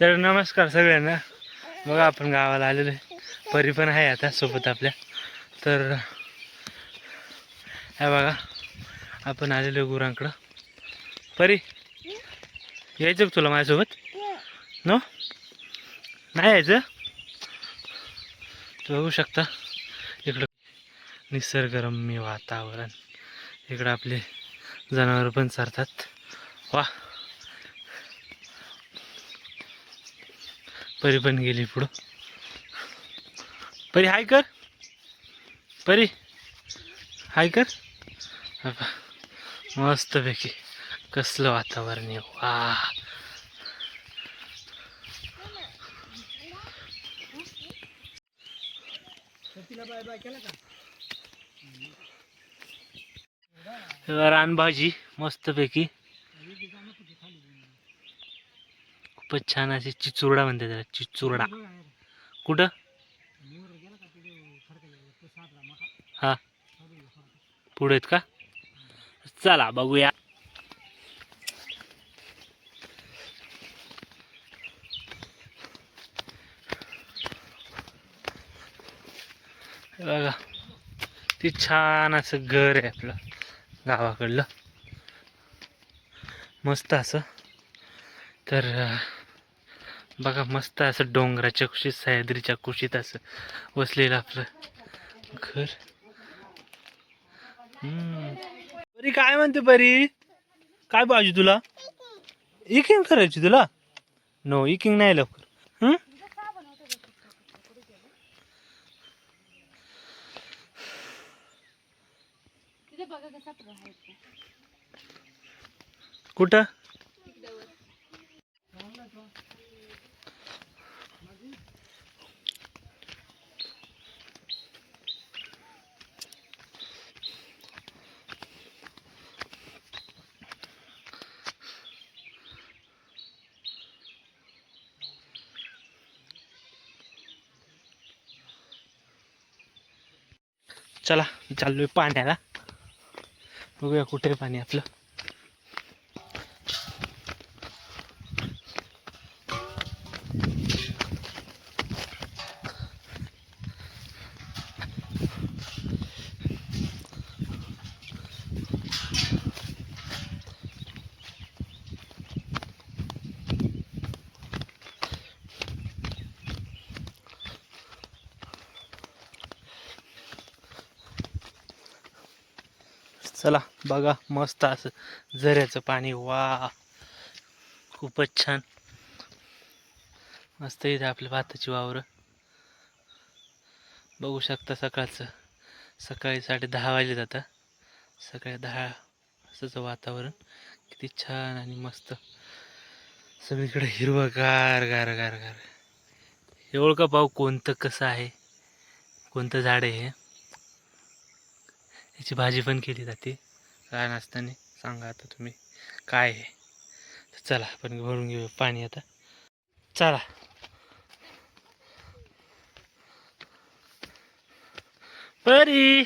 तर नमस्कार सगळ्यांना. बघा आपण गावाला आलेलो आहे. परी पण आहे आता सोबत आपल्या. तर हे बघा आपण आलेलो गुरांकडं. परी यायचं का तुला माझ्यासोबत? न? नाही यायचं? तू बघू शकता. इकडं निसर्गरम्य वातावरण. इकडं आपले जनावर पण चारतात. वा. परी पण गेली पुढं. परी हाय कर. परी हाय कर. मस्तपैकी कसलं वातावरण आहे. वा. रानभाजी मस्तपैकी खूपच छान अशी चिचुरडा म्हणते त्याला चिचुरडा. कुठं? हा. पुढे आहेत का? चला बघूया. बघा ती छान असं घर आहे आपलं गावाकडलं. मस्त असं. तर बघा मस्त असं डोंगराच्या कुशीत सह्याद्रीच्या कुशीत असं वसलेलं आपलं घर. परी काय म्हणते परी? काय पाहिजे तुला? इकिंग करायची तुला? नो इकिंग नाही लवकर. कुठं? चला चाललोय पाण्याला. बघूया कुठे पाणी आपलं. चला बघा मस्त असं झऱ्याचं पाणी. वा खूपच छान. मस्त इथे आपल्या भाताची वावरं. बघू शकता सकाळचं. सकाळी साडे दहा वाजले जातं. सकाळी दहा असंचं वातावरण. किती छान आणि मस्त. सगळीकडे हिरवं गार गार गार. गार हे ओळखा पाहू कोणतं कसं आहे? कोणतं झाड आहे हे? याची भाजी पण केली जाते. लहान असताना सांगा आता तुम्ही. काय आहे? तर चला आपण भरून घेऊ पाणी आता. चला. परी!